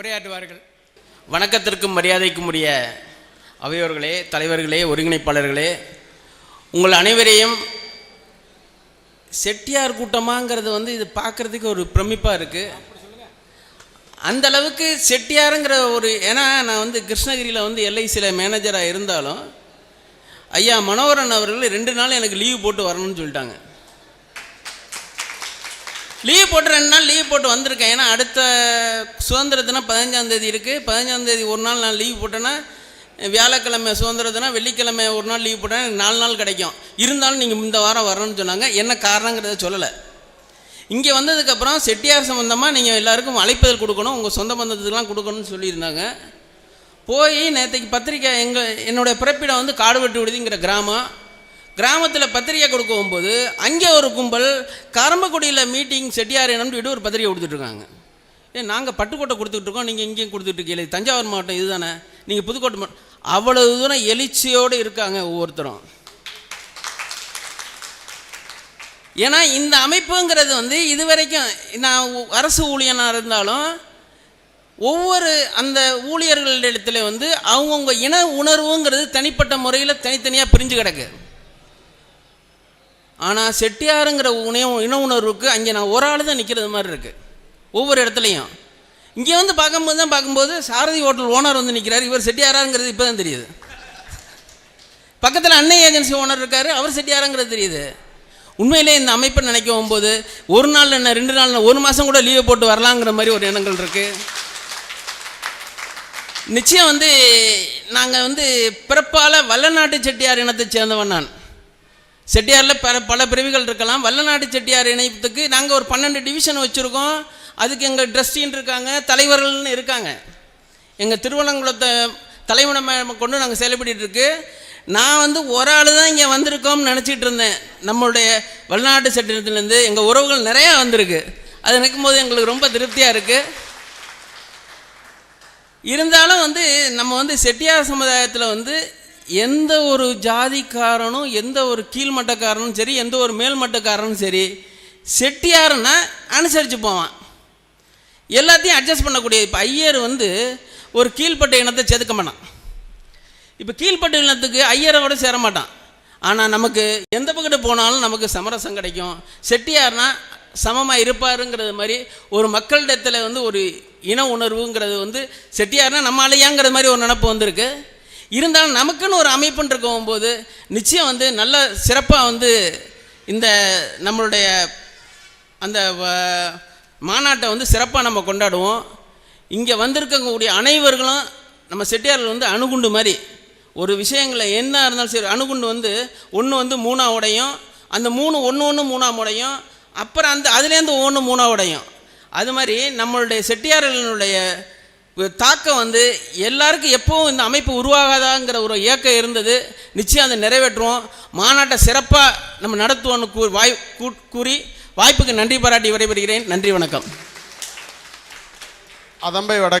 உரையாற்றுவார்கள். வணக்கத்திற்கும் மரியாதைக்கும் உரிய அவையோர்களே தலைவர்களே ஒருங்கிணைப்பாளர்களே உங்கள் அனைவரையும் செட்டியார் கூட்டமாங்கிறது வந்து இது பார்க்குறதுக்கு ஒரு பிரமிப்பாக இருக்குது அந்த அளவுக்கு செட்டியாருங்கிற ஒரு ஏன்னா நான் வந்து கிருஷ்ணகிரியில் வந்து எல்ஐசியில் மேனேஜராக இருந்தாலும் ஐயா மனோகரன் அவர்கள் ரெண்டு நாள் எனக்கு லீவு போட்டு வரணும்னு சொல்லிட்டாங்க. லீவ் போட்டு ரெண்டு நாள் லீவ் போட்டு வந்திருக்கேன். ஏன்னா அடுத்த சுதந்திர தினம் பதினஞ்சாம் தேதி இருக்குது பதினஞ்சாம் தேதி ஒரு நாள் நான் லீவ் போட்டேன்னா வியாழக்கிழமை சுதந்திர தினம் வெள்ளிக்கிழமை ஒரு நாள் லீவ் போட்டேன் எனக்கு நாலு நாள் கிடைக்கும். இருந்தாலும் நீங்கள் இந்த வாரம் வரணும்னு சொன்னாங்க. என்ன காரணங்கிறத சொல்லலை. இங்கே வந்ததுக்கப்புறம் செட்டியார் சம்மந்தமாக நீங்கள் எல்லாருக்கும் அழைப்புதல் கொடுக்கணும். உங்கள் சொந்த பந்தத்துக்கெலாம் கொடுக்கணும்னு சொல்லியிருந்தாங்க. போய் நேற்றுக்கு பத்திரிக்கை எங்கள் என்னுடைய பிறப்பிடம் வந்து காடுவெட்டு விடுதிங்கிற கிராமம். கிராமத்தில் பத்திரிக்கை கொடுக்க போகும்போது அங்கே ஒரு கும்பல் கரம்பக்குடியில் மீட்டிங் செட்டியார் என்னம்னு ஒரு பத்திரிக்கை கொடுத்துட்ருக்காங்க ஏ நாங்கள் பட்டுக்கோட்டை கொடுத்துட்ருக்கோம் நீங்கள் இங்கேயும் கொடுத்துட்ருக்கீங்களே தஞ்சாவூர் மாவட்டம் இதுதானே? நீங்கள் புதுக்கோட்டை மாவட்டம் அவ்வளவு தூரம் எழுச்சியோடு இருக்காங்க ஒவ்வொருத்தரும். ஏன்னா இந்த அமைப்புங்கிறது வந்து இது வரைக்கும் நான் அரசு ஊழியனாக இருந்தாலும் ஒவ்வொரு அந்த ஊழியர்களிடத்துல வந்து அவங்கவுங்க இன உணர்வுங்கிறது தனிப்பட்ட முறையில் தனித்தனியாக பிரிஞ்சு கிடக்கு. ஆனால் செட்டியாருங்கிற உணவு இன உணர்வுக்கு அங்கே நான் ஒரு ஆள் தான் நிற்கிறது மாதிரி இருக்குது ஒவ்வொரு இடத்துலையும். இங்கே வந்து பார்க்கும்போது தான் பார்க்கும்போது சாரதி ஹோட்டல் ஓனர் வந்து நிற்கிறார் இவர் செட்டியாராங்கிறது இப்போ தான் தெரியுது. பக்கத்தில் அன்னை ஏஜென்சி ஓனர் இருக்கார். அவர் செட்டியாராங்கிறது தெரியுது. உண்மையிலே இந்த அமைப்பை நினைக்க போகும்போது ஒரு நாள் என்ன ரெண்டு நாள் ஒரு மாதம் கூட லீவை போட்டு வரலாங்கிற மாதிரி ஒரு எண்ணங்கள் இருக்குது நிச்சயம் வந்து நாங்கள் வந்து பிறப்பால் வல்லநாட்டு செட்டியார் இனத்தை சேர்ந்தவன் நான். செட்டியாரில் பல பல பிரிவுகள் இருக்கலாம். வல்லநாடு செட்டியார் இணையத்துக்கு நாங்கள் ஒரு பன்னெண்டு டிவிஷன் வச்சுருக்கோம். அதுக்கு எங்கள் ட்ரஸ்டின்னு இருக்காங்க தலைவர்கள்னு இருக்காங்க. எங்கள் திருவண்ணங்குளத்தை தலைவனமாக கொண்டு நாங்கள் செயல்பட்டு இருக்கு. நான் வந்து ஒரு ஆள் தான் இங்கே வந்திருக்கோம்னு நினச்சிட்டு இருந்தேன். நம்மளுடைய வல்லநாட்டு சட்டத்திலேருந்து எங்கள் உறவுகள் நிறையா வந்திருக்கு. அது நினைக்கும் போது எங்களுக்கு ரொம்ப திருப்தியாக இருக்குது இருந்தாலும் வந்து நம்ம வந்து செட்டியார் சமுதாயத்தில் வந்து எந்த ஒரு ஜாதிக்காரனும் எந்த ஒரு கீழ்மட்டக்காரனும் சரி எந்த ஒரு மேல்மட்டக்காரனும் சரி செட்டியாருன்னா அனுசரித்து போவான். எல்லாத்தையும் அட்ஜஸ்ட் பண்ணக்கூடிய இப்போ ஐயர் வந்து ஒரு கீழ்ப்பட்ட இனத்தை செதுக்க மாட்டான். இப்போ கீழ்ப்பட்ட இனத்துக்கு ஐயரை விட சேர மாட்டான். ஆனால் நமக்கு எந்த பக்கத்து போனாலும் நமக்கு சமரசம் கிடைக்கும். செட்டியார்னா சமமாக இருப்பாருங்கிறது மாதிரி ஒரு மக்களிடத்தில் வந்து ஒரு இன உணர்வுங்கிறது வந்து செட்டியார்னா நம்ம மாதிரி ஒரு நினப்பு வந்திருக்கு. இருந்தாலும் நமக்குன்னு ஒரு அமைப்புன்னு இருக்கும்போது நிச்சயம் வந்து நல்ல சிறப்பாக வந்து இந்த நம்மளுடைய அந்த வ- மாநாட்டை வந்து சிறப்பாக நம்ம கொண்டாடுவோம். இங்கே வந்திருக்கக்கூடிய அனைவர்களும் நம்ம செட்டியார்கள் வந்து அணுகுண்டு மாதிரி ஒரு விஷயங்களை என்ன இருந்தாலும் சரி அணுகுண்டு வந்து ஒன்று வந்து மூணாக உடையும் அந்த மூணு ஒன்று ஒன்று மூணா உடையும் அப்புறம் அந்த அதுலேருந்து ஒன்று மூணாக உடையும். அது மாதிரி நம்மளுடைய செட்டியார்களுடைய தாக்கம் வந்து எல்லாருக்கும் எப்பவும் இந்த அமைப்பு உருவாகாதாங்கிற ஒரு இயக்கம் இருந்தது. நிச்சயம் அதை நிறைவேற்றுவோம். மாநாட்டை சிறப்பாக நம்ம நடத்துவோன்னு கூ வாய் கூ- கூறி வாய்ப்புக்கு நன்றி பாராட்டி விடைபெறுகிறேன். நன்றி வணக்கம். அதம்பை வட